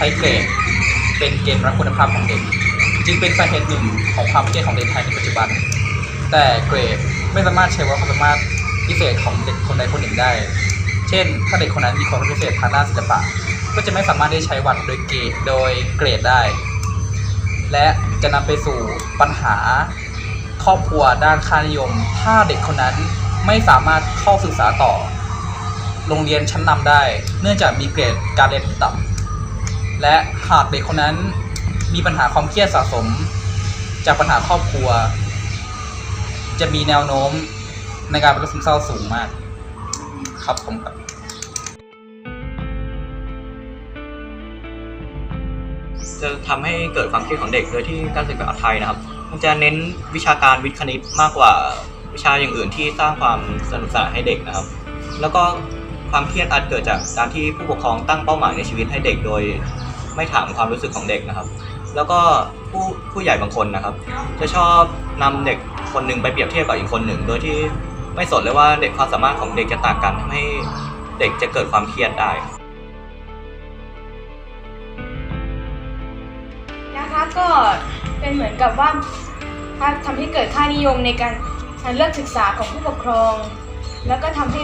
ช้เกรดเป็นเกณฑ์วัดคุณภาพของเด็ก จึงเป็นสาเหตุหนึ่งของความเครียดของเด็กไทยในปัจจุบัน แต่เกรดไม่สามารถใช้วัดความสามารถพิเศษของเด็กคนใดคนหนึ่งได้ เช่น ถ้าเด็กคนนั้นมีความพิเศษทางด้านศิลปะ ก็จะไม่สามารถได้ใช้วัดโดยเกรดโดยเกรดได้ และจะนำไปสู่ปัญหาครอบครัวด้านค่านิยม ถ้าเด็กคนนั้นไม่สามารถเข้าศึกษาต่อ โรงเรียนชั้นนำได้ เนื่องจากมีเกรดการเรียนที่ต่ำ และหากเด็กคนนั้นมีปัญหาความเครียดสะสม จากปัญหาครอบครัว จะมีแนวโน้มในการเป็นโรคซึมเศร้าสูงมาก ครับผมครับจะทำให้เกิดความเครียดของเด็กโดยที่การศึกษาไทยนะครับ มันจะเน้นวิชาการวิทย์คณิตมากกว่าวิชาอย่างอื่นที่สร้างความสนุกสนานให้เด็กนะครับ แล้วก็ความเครียดอาจเกิดจากการที่ผู้ปกครองตั้งเป้าหมายในชีวิตให้เด็กโดย ไม่ถามความรู้สึกของเด็กนะครับ แล้วก็ผู้ผู้ใหญ่บางคนนะครับ จะชอบนำเด็กคนหนึ่งไปเปรียบเทียบกับอีกคนหนึ่ง โดยที่ไม่สนเลยว่าเด็กความสามารถของเด็กจะต่างกันทำให้เด็กจะเกิดความเครียดได้นะคะก็เป็นเหมือนกับว่าทำให้เกิดค่านิยมในการการเลือกศึกษาของผู้ปกครอง แล้วก็ทำให้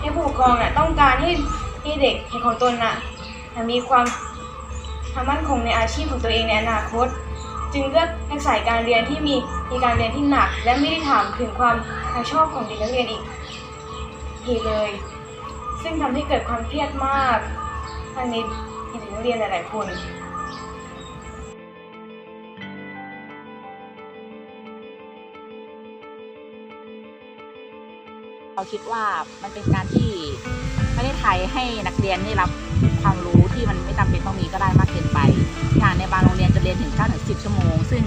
ให้ผู้ปกครองน่ะต้องการให้ให้เด็กให้ของตนน่ะมีความ ความมั่นคงในอาชีพของตัวเองในอนาคต จึงเลือกนักสายการเรียนที่มีมีการเรียนที่หนัก และไม่ได้ถามถึงความชอบของเด็กนักเรียนอีกทีเลย ซึ่งทำให้เกิดความเครียดมากทางในเด็กนักเรียนหลายๆคนเราคิดว่ามันเป็นการที่ประเทศไทยให้นักเรียนได้รับความรู้ที่มันไม่จำเป็นต้องมีก็ได้มาก อย่างในบางโรงเรียนจะเรียนถึง9ถึง10 ชั่วโมง ซึ่ง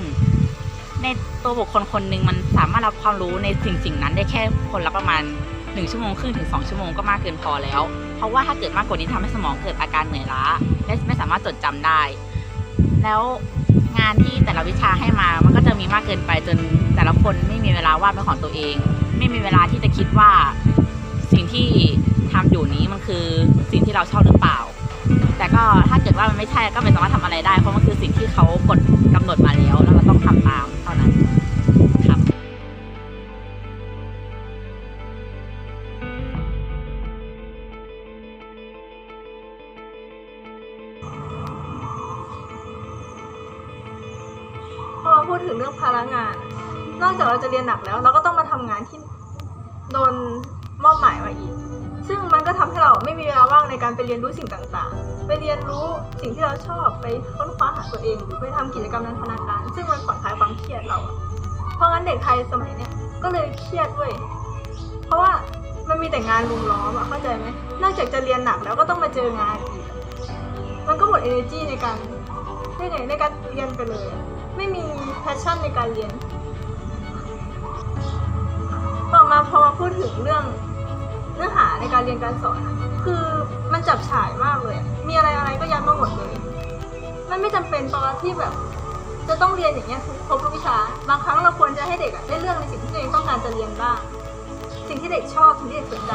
ในตัวบุคคลคนหนึ่งมันสามารถรับความรู้ในสิ่งสิ่งนั้นได้แค่คนละประมาณ 1 ชั่วโมงครึ่งถึง 2 ชั่วโมงก็มากเกินพอแล้ว เพราะว่าถ้าเกิดมากกว่านี้ทำให้สมองเกิดอาการเหนื่อยล้า และไม่สามารถจดจำได้ แล้วงานที่แต่ละวิชาให้มา มันก็จะมีมากเกินไปจนแต่ละคนไม่มีเวลาวาดเป็นของตัวเอง ไม่มีเวลาที่จะคิดว่าสิ่งที่ทำอยู่นี้มันคือสิ่งที่เราชอบหรือเปล่า แต่ก็ถ้าเกิดว่ามันไม่ใช่ก็ไม่สามารถทำอะไรได้ เพราะมันคือสิ่งที่เขากฎกำหนดมาแล้ว แล้วเราต้องทำตามเท่านั้นครับพอมาพูดถึงเรื่องภาระงาน นอกจากเราจะเรียนหนักแล้ว เราก็ต้องมาทำงานที่โดนมอบหมายมาอีก ซึ่งมันก็ทำให้เราไม่มีเวลาว่างในการไปเรียนรู้สิ่งต่างๆ ไปเรียนรู้สิ่งที่เราชอบไปค้นคว้าหาตัวเองหรือไปทำกิจกรรมนันทนาการ ซึ่งมันผ่อนคลายความเครียดเรา เพราะงั้นเด็กไทยสมัยเนี้ยก็เลยเครียดด้วย เพราะว่ามันมีแต่งานลุมล้อมอะเข้าใจไหมนอกจากจะเรียนหนักแล้วก็ต้องมาเจองานอีก มันก็หมด energy ในการได้ไงในการเรียนไปเลย ไม่มี passion ในการเรียน ต่อมาพอมาพูดถึงเรื่อง เนื้อหาในการเรียนการสอน คือมันจับฉายมากเลย มีอะไรอะไรก็ยัดมาหมดเลย มันไม่จำเป็นตอนที่แบบ จะต้องเรียนอย่างเงี้ยครบทุกวิชา บางครั้งเราควรจะให้เด็กอะได้เลือกในสิ่งที่ตัวเองต้องการจะเรียนบ้าง สิ่งที่เด็กชอบสิ่งที่เด็กสนใจ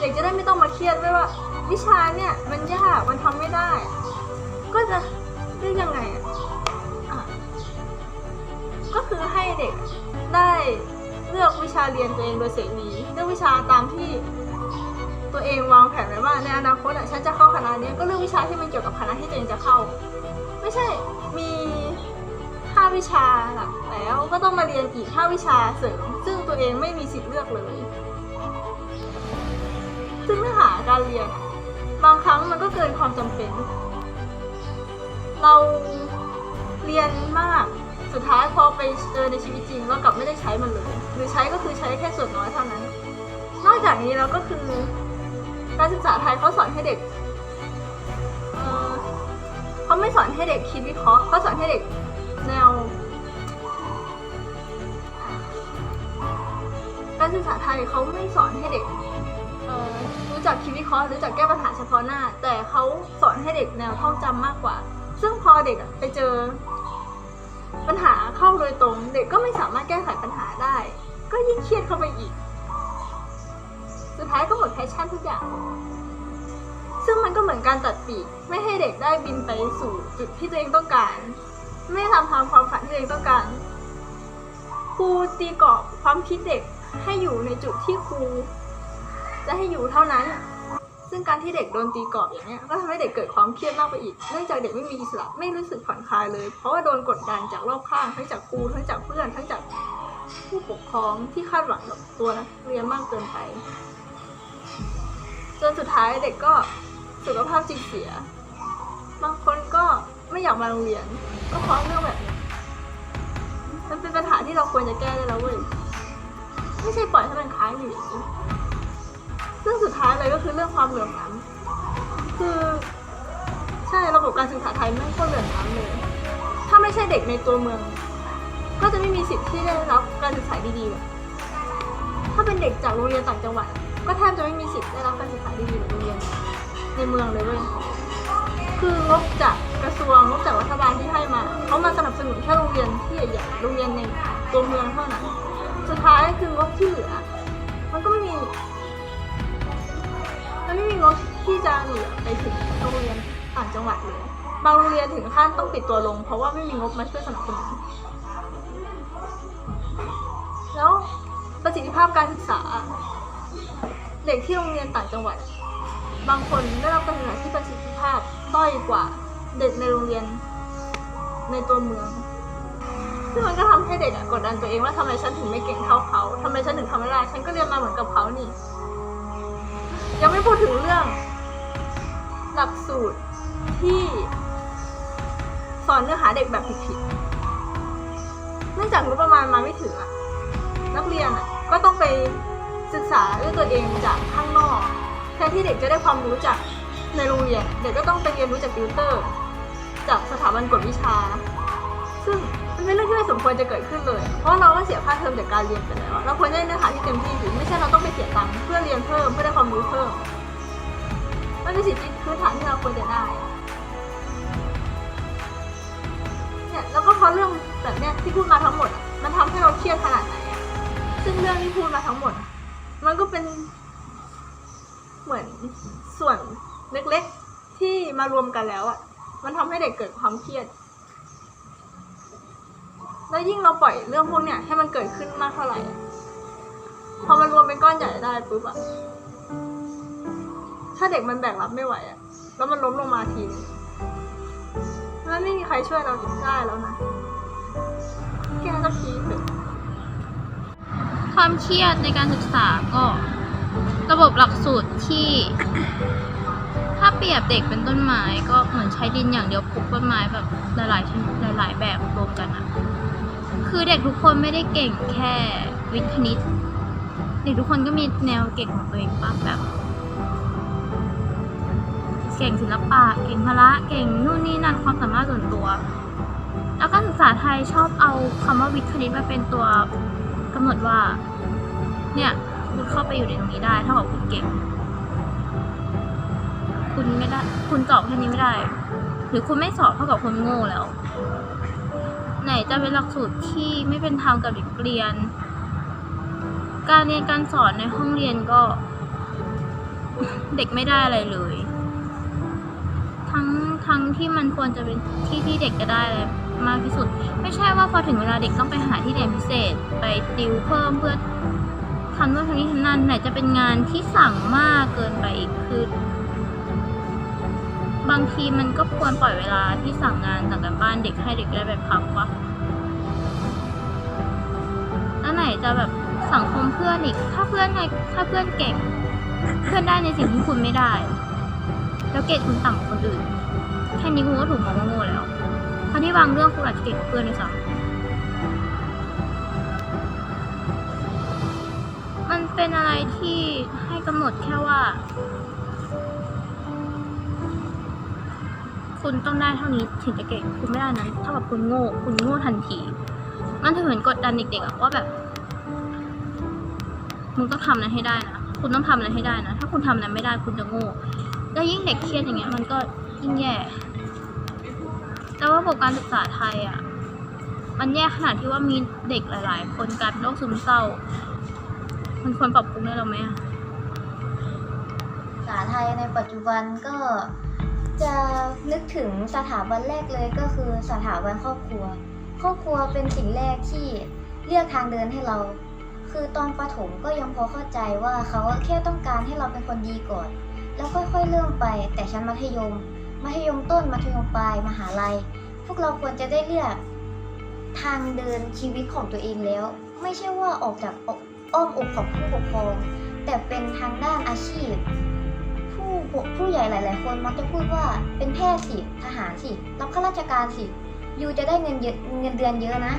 เด็กจะได้ไม่ต้องมาเครียดด้วยว่า วิชาเนี่ยมันยากมันทำไม่ได้ ก็จะเรียกยังไงอะก็คือให้เด็กได้เลือกวิชาเรียนตัวเองโดยเสรี ลือกวิชาตามที่ตัวเองวางแผนไว้ว่าในอนาคตอะฉันจะเข้าคณะนี้ก็เลือกวิชาที่มันเกี่ยวกับคณะที่ตัวเองจะเข้า ไม่ใช่มีห้าวิชาหลักแล้วก็ต้องมาเรียนอีกห้าวิชาเสริม ซึ่งตัวเองไม่มีสิทธิ์เลือกเลย ซึ่งเนื้อหาการเรียน บางครั้งมันก็เกินความจำเป็น เราเรียนมากสุดท้ายพอไปเจอในชีวิตจริงเรากลับไม่ได้ใช้มันเลย หรือใช้ก็คือใช้แค่ส่วนน้อยเท่านั้น นอกจากนี้เราก็คือการศึกษาไทยเขาสอนให้เด็กเขาไม่สอนให้เด็กคิดวิเคราะห์เขาสอนให้เด็กแนว การศึกษาไทยเขาไม่สอนให้เด็กรู้จักคิดวิเคราะห์รู้จักแก้ปัญหาเฉพาะหน้า แต่เขาสอนให้เด็กแนวท่องจำมากกว่า ซึ่งพอเด็กไปเจอ ปัญหาเข้าโดยตรง เด็กก็ไม่สามารถแก้ไขปัญหาได้ ก็ยิ่งเครียดเข้าไปอีก ท้ายก็หมดแพชชั่นทุกอย่าง ซึ่งมันก็เหมือนการตัดปีก ไม่ให้เด็กได้บินไปสู่จุดที่ตัวเองต้องการ ไม่ทำตามความฝันที่ตัวเองต้องการ ครูตีกรอบความคิดเด็กให้อยู่ในจุดที่ครูจะให้อยู่เท่านั้น ซึ่งการที่เด็กโดนตีกรอบอย่างเนี้ยก็ทำให้เด็กเกิดความเครียดมากไปอีก เนื่องจากเด็กไม่มีอิสระไม่รู้สึกผ่อนคลายเลย เพราะว่าโดนกดดันจากรอบข้างทั้งจากครูทั้งจากเพื่อนทั้งจากผู้ปกครองที่คาดหวังกับตัวนักเรียนมากเกินไป จนสุดท้ายเด็กก็สุขภาพจิตเสีย บางคนก็ไม่อยากมาโรงเรียน ก็เพราะเรื่องแบบนี้มันเป็นปัญหาที่เราควรจะแก้ได้แล้วเว้ยไม่ใช่ปล่อยให้มันค้างอยู่อย่างนี้ซึ่งสุดท้ายเลยก็คือเรื่องความเหลื่อมล้ำคือ ใช่ระบบการศึกษาไทยไม่งโคตรเหลื่อมล้ำเลย ถ้าไม่ใช่เด็กในตัวเมือง ก็จะไม่มีสิทธิ์ที่ได้รับการศึกษาดีๆแบบถ้าเป็นเด็กจากโรงเรียนต่างจังหวัด ก็แทบจะไม่มีสิทธิ์ได้รับการศึกษาดีๆแบบโรงเรียนในเมืองเลยเว้ยคืองบจากกระทรวงงบจากรัฐบาลที่ให้มาเขามาสนับสนุนแค่โรงเรียนที่ใหญ่ๆโรงเรียนในตัวเมืองเท่านั้นสุดท้ายคืองบที่เหลือมันก็ไม่มีมันไม่มีงบที่จะเหลือไปถึงโรงเรียนต่างจังหวัดเลยบางโรงเรียนถึงขั้นต้องปิดตัวลง เพราะว่าไม่มีงบมาช่วยสนับสนุนแล้วประสิทธิภาพการศึกษา เด็กที่โรงเรียนต่างจังหวัด บางคนได้รับการศึกษาที่ประสิทธิภาพด้อยกว่าเด็กในโรงเรียนในตัวเมือง ซึ่งมันก็ทำให้เด็กกดดันตัวเองว่าทำไมฉันถึงไม่เก่งเท่าเขาทำไมฉันถึงทำไม่ได้ฉันก็เรียนมาเหมือนกับเขานี่ ยังไม่พูดถึงเรื่อง หลักสูตรที่สอนเนื้อหาเด็กแบบผิดๆ เนื่องจากงบประมาณมาไม่ถึงอะนักเรียนอะก็ต้องไป ศึกษาด้วยตัวเองจากข้างนอกแทนที่เด็กจะได้ความรู้จากในโรงเรียนเด็กก็ต้องไปเรียนรู้จากติวเตอร์ จากสถาบันกวดวิชา ซึ่งมันเป็นเรื่องที่ไม่สมควรจะเกิดขึ้นเลย เพราะเราก็เสียค่าเทอมจากการเรียนไปแล้วเราควรได้เนื้อหาที่เต็มที่สิไม่ใช่เราต้องไปเสียตังค์เพื่อเรียนเพิ่มเพื่อได้ความรู้เพิ่มมันเป็นสิทธิพื้นฐานที่เราควรจะได้เนี่ยแล้วก็เพราะเรื่องแบบเนี้ยที่พูดมาทั้งหมด มันทำให้เราเครียดขนาดไหนอะซึ่งเรื่องที่พูดมาทั้งหมด มันก็เป็นเหมือนส่วนเล็กๆ ที่มารวมกันแล้วอะ มันทำให้เด็กเกิดความเครียด แล้วยิ่งเราปล่อยเรื่องพวกเนี้ยให้มันเกิดขึ้นมากเท่าไหร่ พอมันรวมเป็นก้อนใหญ่ได้ปุ๊บอะถ้าเด็กมันแบกรับไม่ไหวอะแล้วมันล้มลงมาทีนึงแล้วไม่มีใครช่วยเราได้แล้วนะแค่นั้นก็พีคเลย ความเครียดในการศึกษาก็ระบบหลักสูตรที่ ถ้าเปรียบเด็กเป็นต้นไม้ก็เหมือนใช้ดินอย่างเดียวปลูกต้นไม้แบบหลายๆชนิดหลาย ๆ แบบรวมกันอะคือเด็กทุกคนไม่ได้เก่งแค่วิทย์คณิต เด็กทุกคนก็มีแนวเก่งของตัวเองปะแบบเก่งศิลปะ เก่งพละ เก่งนู่นนี่นั่นความสามารถส่วนตัว แล้วการศึกษาไทยชอบเอาคำว่าวิทย์คณิตมาเป็นตัวำหนดว่า เนี่ยคุณเข้าไปอยู่ในตรงนี้ได้เท่ากับคุณเก่ง คุณไม่ได้ คุณสอบแค่นี้ไม่ได้ หรือคุณไม่สอบเท่ากับคนโง่แล้ว ไหนจะเป็นหลักสูตรที่ไม่เป็นธรรมกับเด็กเรียน การเรียนการสอนในห้องเรียนก็ เด็กไม่ได้อะไรเลย ทั้งทั้งที่มันควรจะเป็นที่ที่เด็กจะได้อะไร มากที่สุด ไม่ใช่ว่าพอถึงเวลาเด็กต้องไปหาที่เรียนพิเศษ ไปติวเพิ่มเพื่อทำโน่นทำนี่ทำนั่นไหนจะเป็นงานที่สั่งมากเกินไปอีกคือบางทีมันก็ควรปล่อยเวลาที่สั่งงานสั่งกันบ้านเด็กให้เด็กได้ไปพักวะแล้วไหนจะแบบสังคมเพื่อนอีก ถ้าเพื่อนไงถ้าเพื่อนเก่ง เพื่อนได้ในสิ่งที่คุณไม่ได้ แล้วเกรดคุณต่ำกว่าคนอื่น แค่นี้คุณก็ถูกมองว่าโง่ ทั้งที่บางเรื่องคุณอาจจะเก่งกว่าเพื่อนด้วยซ้ำมันเป็นอะไรที่ให้กำหนดแค่ว่า คุณต้องได้เท่านี้ถึงจะเก่งคุณไม่ได้นั้นเท่ากับคุณโง่คุณโง่ทันทีมันถึงเหมือนกดดันเด็กๆอะว่าแบบมึงต้องทำนั้นให้ได้นะคุณต้องทำนั้นให้ได้นะ ถ้าคุณทำนั้นไม่ได้คุณจะโง่ แล้วยิ่งเด็กเครียดอย่างเงี้ยมันก็ยิ่งแย่ แต่ว่าระบบการศึกษาไทยอะ มันแย่ขนาดที่ว่ามีเด็กหลาย ๆ คนกลายเป็นโรคซึมเศร้า มันควรปรับปรุงได้หรือไหมอะษาไทยในปัจจุบันก็จะนึกถึงสถาบันแรกเลยก็คือสถาบันครอบครัว ครอบครัวเป็นสิ่งแรกที่เลือกทางเดินให้เรา คือตอนประถมก็ยังพอเข้าใจว่าเขาแค่ต้องการให้เราเป็นคนดีก่อน แล้วค่อยๆเริ่มไปแต่ชั้นมัธยม มัธยมต้น มัธยมปลาย มหาลัย พวกเราควรจะได้เลือกทางเดินชีวิตของตัวเองแล้ว ไม่ใช่ว่าออกจากอกอ้อมอกของผู้ปกครอง แต่เป็นทางด้านอาชีพ ผู้ผู้ใหญ่หลาย ๆ คนมักจะพูดว่าเป็นแพทย์สิทหารสิรับข้าราชการสิอยู่จะได้เงินเยอะเงินเดือนเยอะนะ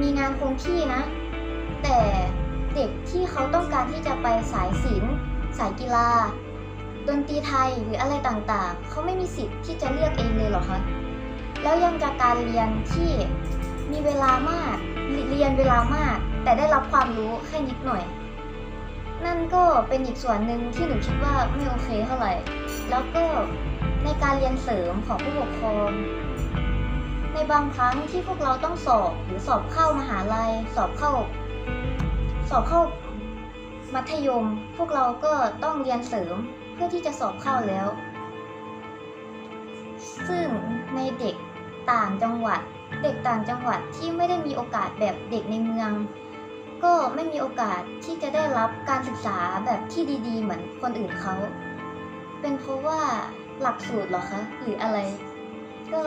มีงานคงที่นะ แต่เด็กที่เขาต้องการที่จะไปสายศิลป์สายกีฬา ดนตรีไทยหรืออะไรต่างๆ เขาไม่มีสิทธิ์ที่จะเลือกเองเลยเหรอคะ แล้วยังจากการเรียนที่มีเวลามาก เรียนเวลามาก แต่ได้รับความรู้แค่นิดหน่อย นั่นก็เป็นอีกส่วนหนึ่งที่หนูคิดว่าไม่โอเคเท่าไหร่ แล้วก็ในการเรียนเสริมของผู้ปกครองในบางครั้งที่พวกเราต้องสอบหรือสอบเข้ามหาลัย สอบเข้า สอบเข้ามัธยม พวกเราก็ต้องเรียนเสริม พื่อที่จะสอบเข้าแล้ว ซึ่งในเด็กต่างจังหวัด เด็กต่างจังหวัดที่ไม่ได้มีโอกาสแบบเด็กในเมือง ก็ไม่มีโอกาสที่จะได้รับการศึกษาแบบที่ดีๆ เหมือนคนอื่นเขา เป็นเพราะว่าหลักสูตรหรอคะ หรืออะไร ก็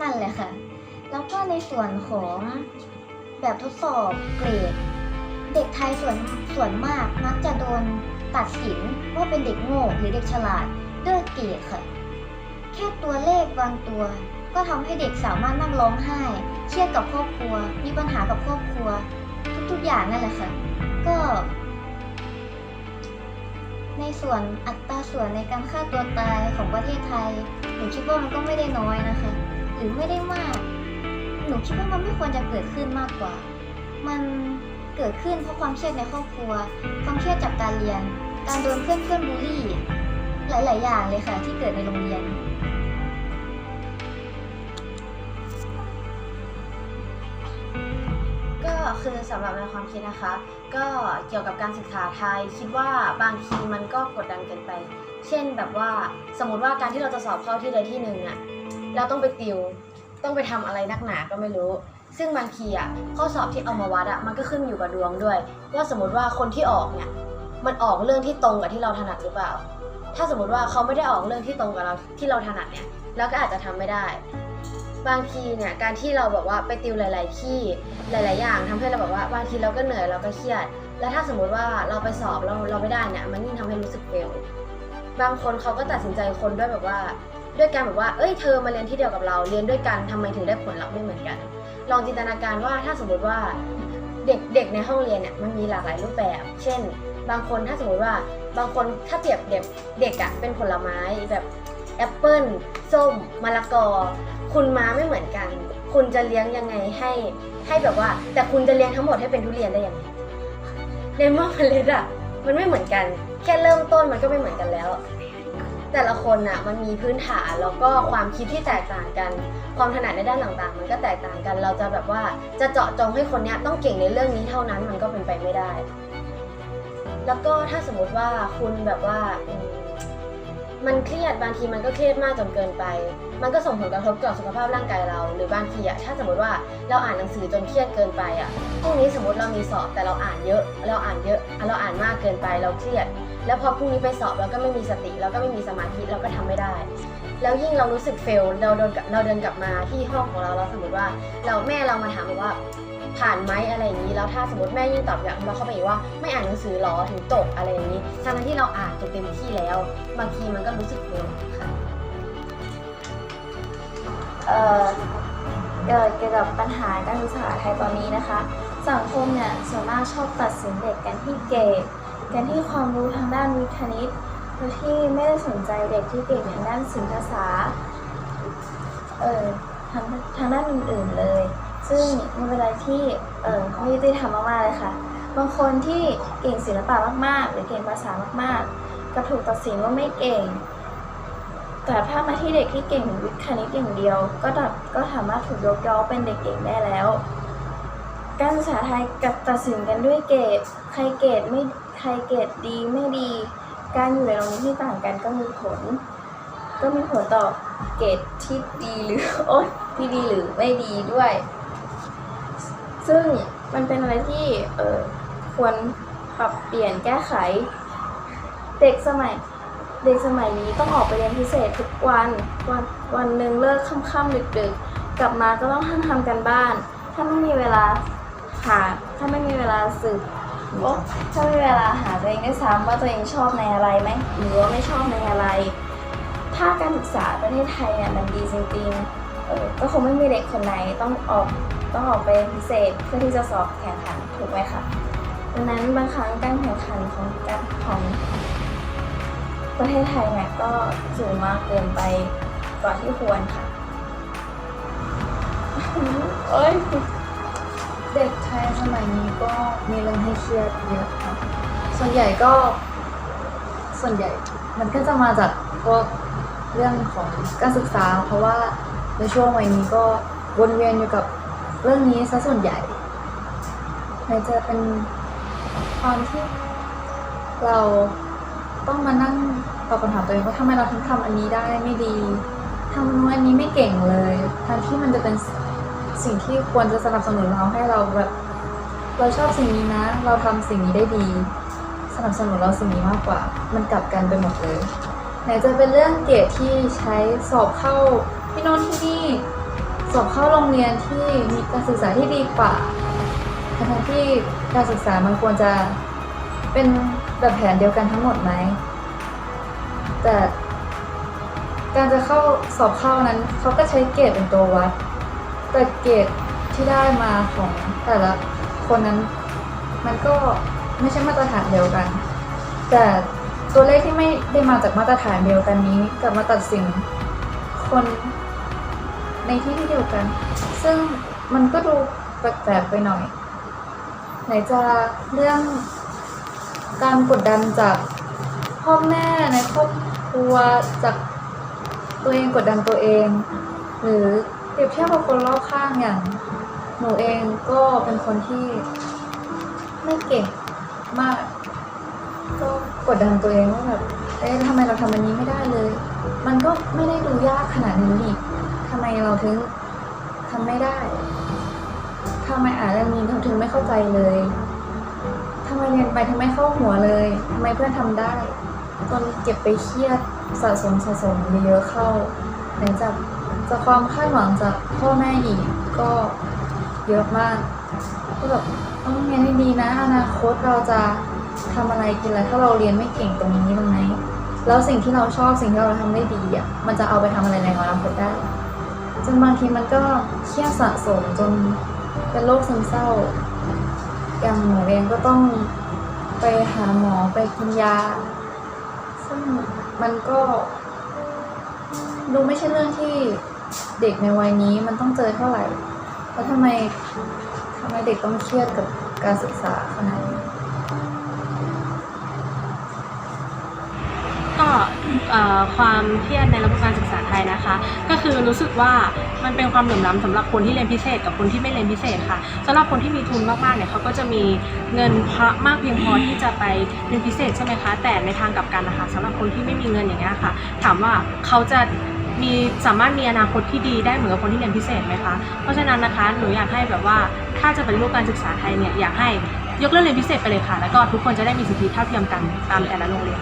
นั่นแหละค่ะ แล้วก็ในส่วนของแบบทดสอบเกรด เด็กไทยส่วนส่วนมากมักจะโดนตัดสิน ว่าเป็นเด็กโง่หรือเด็กฉลาดด้วยเกรดค่ะ แค่ตัวเลขบางตัว ก็ทำให้เด็กสามารถนั่งร้องไห้เครียดกับครอบครัว มีปัญหากับครอบครัว ทุกๆอย่างนั่นแหละค่ะ ก็ ในส่วนอัตราส่วนในการฆ่าตัวตายของประเทศไทยหนูคิดว่ามันก็ไม่ได้น้อยนะคะ หรือไม่ได้มาก หนูคิดว่ามันไม่ควรจะเกิดขึ้นมากกว่า มันเกิดขึ้นเพราะความเครียดในครอบครัว ความเครียดจากการเรียน การโดนเพื่อนเพื่อนบูลลี่ หลาย ๆ อย่างเลยค่ะที่เกิดในโรงเรียน ก็คือสำหรับในความคิดนะคะ ก็เกี่ยวกับการศึกษาไทย คิดว่าบางทีมันก็กดดันเกินไป เช่นแบบว่าสมมติว่าการที่เราจะสอบเข้าที่ใดที่หนึ่งอะเราต้องไปติว ต้องไปทำอะไรนักหนาก็ไม่รู้ซึ่งบางทีอะข้อสอบที่เอามาวัดอะมันก็ขึ้นอยู่กับดวงด้วย ว่าสมมติว่าคนที่ออกเนี่ย มันออกเรื่องที่ตรงกับที่เราถนัดหรือเปล่า ถ้าสมมติว่าเขาไม่ได้ออกเรื่องที่ตรงกับเราที่เราถนัดเนี่ยเราก็อาจจะทำไม่ได้ บางทีเนี่ยการที่เราแบบว่าไปติวหลาย ๆ ที่หลาย ๆ อย่างทำให้เราแบบว่าบางทีเราก็เหนื่อยเราก็เครียด แล้วถ้าสมมติว่าเราไปสอบเราเราไม่ได้เนี่ยมันยิ่งทำให้รู้สึกเฟลบางคนเขาก็ตัดสินใจคนด้วยแบบว่าด้วยการแบบว่า เอ้ย เธอมาเรียนที่เดียวกับเรา เรียนด้วยกันทำไมถึงได้ผลลัพธ์ไม่เหมือนกัน ลองจินตนาการว่าถ้าสมมติว่า เด็กเด็กในห้องเรียนเนี่ยมันมีหลากหลายรูปแบบ เช่น บางคนถ้าสมมติว่าบางคนถ้าเปรียบเด็กเด็กอะเป็นผลไม้แบบแอปเปิ้ลส้มมะละกอ คุณมาไม่เหมือนกัน คุณจะเลี้ยงยังไงให้ ให้แบบว่า แต่คุณจะเลี้ยงทั้งหมดให้เป็นทุเรียนได้ยังไงในเมื่อเมล็ดอะมันไม่เหมือนกัน แค่เริ่มต้นมันก็ไม่เหมือนกันแล้ว แต่ละคนอะมันมีพื้นฐานแล้วก็ความคิดที่แตกต่างกัน ความถนัดในด้านต่างๆ มันก็แตกต่างกัน เราจะแบบว่าจะเจาะจงให้คนเนี้ยต้องเก่งในเรื่องนี้เท่านั้นมันก็เป็นไปไม่ได้ แล้วก็ถ้าสมมติว่าคุณแบบว่า มันเครียดบางทีมันก็เครียดมากจนเกินไป มันก็ส่งผลกระทบกับสุขภาพร่างกายเรา หรือบางทีอะถ้าสมมติว่าเราอ่านหนังสือจนเครียดเกินไปอะพรุ่งนี้สมมติเรามีสอบแต่เราอ่านเยอะ เราอ่านเยอะ เราอ่านมากเกินไปเราเครียด แล้วพอพรุ่งนี้ไปสอบเราก็ไม่มีสติ เราก็ไม่มีสมาธิเราก็ทำไม่ได้ แล้วยิ่งเรารู้สึกเฟลเราเดินเราเดินกลับมาที่ห้องของเราเราสมมติว่า เราแม่เรามาถามว่า ผ่านไหมอะไรอย่างนี้ แล้วถ้าสมมติแม่ยิ่งตอบกลับมาเข้าไปอีกว่าไม่อ่านหนังสือหรอถึงตกอะไรอย่างนี้ทั้งที่เราอ่านจนเต็มที่แล้ว บางทีมันก็รู้สึกเฟลค่ะเอ่อเอ่อเกี่ยวกับปัญหาการศึกษาไทยตอนนี้นะคะ สังคมเนี่ยส่วนมากชอบตัดสินเด็กกันที่เกรดกันที่ความรู้ทางด้านวิทย์คณิตโดยที่ไม่ได้สนใจเด็กที่เก่งทางด้านศิลปภาษาเออทางทางด้านอื่นๆเลย ซึ่งมันเป็นอะไรที่เอ่อไม่ยุติธรรมมากๆเลยค่ะ บางคนที่เก่งศิลปะมากๆ หรือเก่งภาษามากๆ ก็ถูกตัดสินว่าไม่เก่ง แต่ถ้ามาที่เด็กที่เก่งวิทย์คณิตอย่างเดียว ก็ตัดก็สามารถถูกยกย่อเป็นเด็กเก่งได้แล้ว การศึกษาไทยกับตัดสินกันด้วยเกรดใครเกรดไม่ใครเกรดดีไม่ดี การอยู่ในโรงเรียนที่ต่างกันก็มีผล ก็มีผลต่อเกรดที่ดีหรือโอ๊ยที่ดีหรือไม่ดีด้วย ซึ่งมันเป็นอะไรที่เออควรปรับเปลี่ยนแก้ไข เด็กสมัยเด็กสมัยนี้ต้องออกไปเรียนพิเศษทุกวันวันวันหนึ่งเลิกค่ำๆดึกๆ กลับมาก็ต้องทำทำกันบ้าน ถ้าไม่มีเวลาหาถ้าไม่มีเวลาสืบถ้าไม่มีเวลาหาตัวเองด้วยซ้ำว่าตัวเองชอบในอะไรไหมหรือว่าไม่ชอบในอะไร ถ้าการศึกษาประเทศไทยเนี่ยมันดีจริงๆเออก็คงไม่มีเด็กคนไหนต้องออก ต้องออกไปพิเศษเพื่อที่จะสอบแข่งขันถูกไหมคะดังนั้นบางครั้งการแข่งขันของการของประเทศไทยเนี่ยก็สูงมากเกินไปกว่าที่ควรค่ะเอ้ยเด็กไทยสมัยนี้ก็มีเรื่องให้เครียดเยอะค่ะส่วนใหญ่ก็ ส่วนใหญ่มันก็จะมาจากพวกเรื่องของการศึกษา เพราะว่าในช่วงวัยนี้ก็วนเวียนอยู่กับ เรื่องนี้ซะส่วนใหญ่ไหนจะเป็นความที่เราต้องมานั่งตอบคำถามตัวเองว่าทำไมเราถึงทำอันนี้ได้ไม่ดีทำนู้นอันนี้ไม่เก่งเลยทั้งที่มันจะเป็นสิ่งที่ควรจะสนับสนุนเราให้เราแบบเราชอบสิ่งนี้นะ เราทำสิ่งนี้ได้ดี สนับสนุนเราสิ่งนี้มากกว่า มันกลับกันไปหมดเลย ไหนจะเป็นเรื่องเกรดที่ใช้สอบเข้าที่โน่นที่นี่ สอบเข้าโรงเรียนที่มีการศึกษาที่ดีกว่าทั้งที่การศึกษามันควรจะเป็นแบบแผนเดียวกันทั้งหมดไหม แต่การจะเข้าสอบเข้านั้นเขาก็ใช้เกรดเป็นตัววัด แต่เกรดที่ได้มาของแต่ละคนนั้น มันก็ไม่ใช่มาตรฐานเดียวกัน แต่ตัวเลขที่ไม่ได้มาจากมาตรฐานเดียวกันนี้กลับมาตัดสินคน ในที่ที่เดียวกัน ซึ่งมันก็ดูแปลกๆไปหน่อย ไหนจะเรื่องการกดดันจากพ่อแม่ในครอบครัวจากตัวเองกดดันตัวเอง หรือเปรียบเทียบกับคนรอบข้างอย่าง หนูเองก็เป็นคนที่ไม่เก่งมาก ก็กดดันตัวเองว่าแบบเอ๊ะทำไมเราทำอันนี้ไม่ได้เลย มันก็ไม่ได้ดูยากขนาดนี้นี่ ไมเราถึงทำไม่ได้ทำไมอ่านเรื่องนี้เราถึงไม่เข้าใจเลยทำไมเรียนไปถึงไม่เข้าหัวเลยทำไมเพื่อนทำได้จนเก็บไปเครียดสะสมสะสมเยอะๆเข้าหลังจากจากความคาดหวังจากพ่อแม่อีกก็เยอะมากก็แบบต้องเรียนให้ดีนะ อนาคตเราจะทำอะไรกินอะไรถ้าเราเรียนไม่เก่งตรงนี้ตรงไหน แล้วสิ่งที่เราชอบสิ่งที่เราทำได้ดีอะมันจะเอาไปทำอะไรในอนาคตได้ จนบางทีมันก็เครียดสะสมจนเป็นโรคซึมเศร้า อย่างหนูเองก็ต้องไปหาหมอไปกินยา ซึ่งมันก็ ดูไม่ใช่เรื่องที่เด็กในวัยนี้มันต้องเจอเท่าไหร่ แล้วทำไมทำไมเด็กต้องเครียดกับการศึกษาขนาดนี้ก็เอ่อความเครียดในระบบการศึกษา ยนะคะ ก็คือรู้สึกว่ามันเป็นความเหลื่อมล้ำสำหรับคนที่เรียนพิเศษกับคนที่ไม่เรียนพิเศษค่ะสำหรับคนที่มีทุนมากๆเนี่ยเขาก็จะมีเงินพอมากเพียงพอที่จะไปเรียนพิเศษใช่ไหมคะ แต่ในทางกลับกันนะคะสำหรับคนที่ไม่มีเงินอย่างเงี้ยค่ะ ถามว่าเขาจะมีสามารถมีอนาคตที่ดีได้เหมือนกับคนที่เรียนพิเศษไหมคะ เพราะฉะนั้นนะคะหนูอยากให้แบบว่าถ้าจะเป็นรูปการศึกษาไทยเนี่ยอยากให้ยกเลิกเรียนพิเศษไปเลยค่ะ แล้วก็ทุกคนจะได้มีสิทธิเท่าเทียมกันตามแต่ละโรงเรียน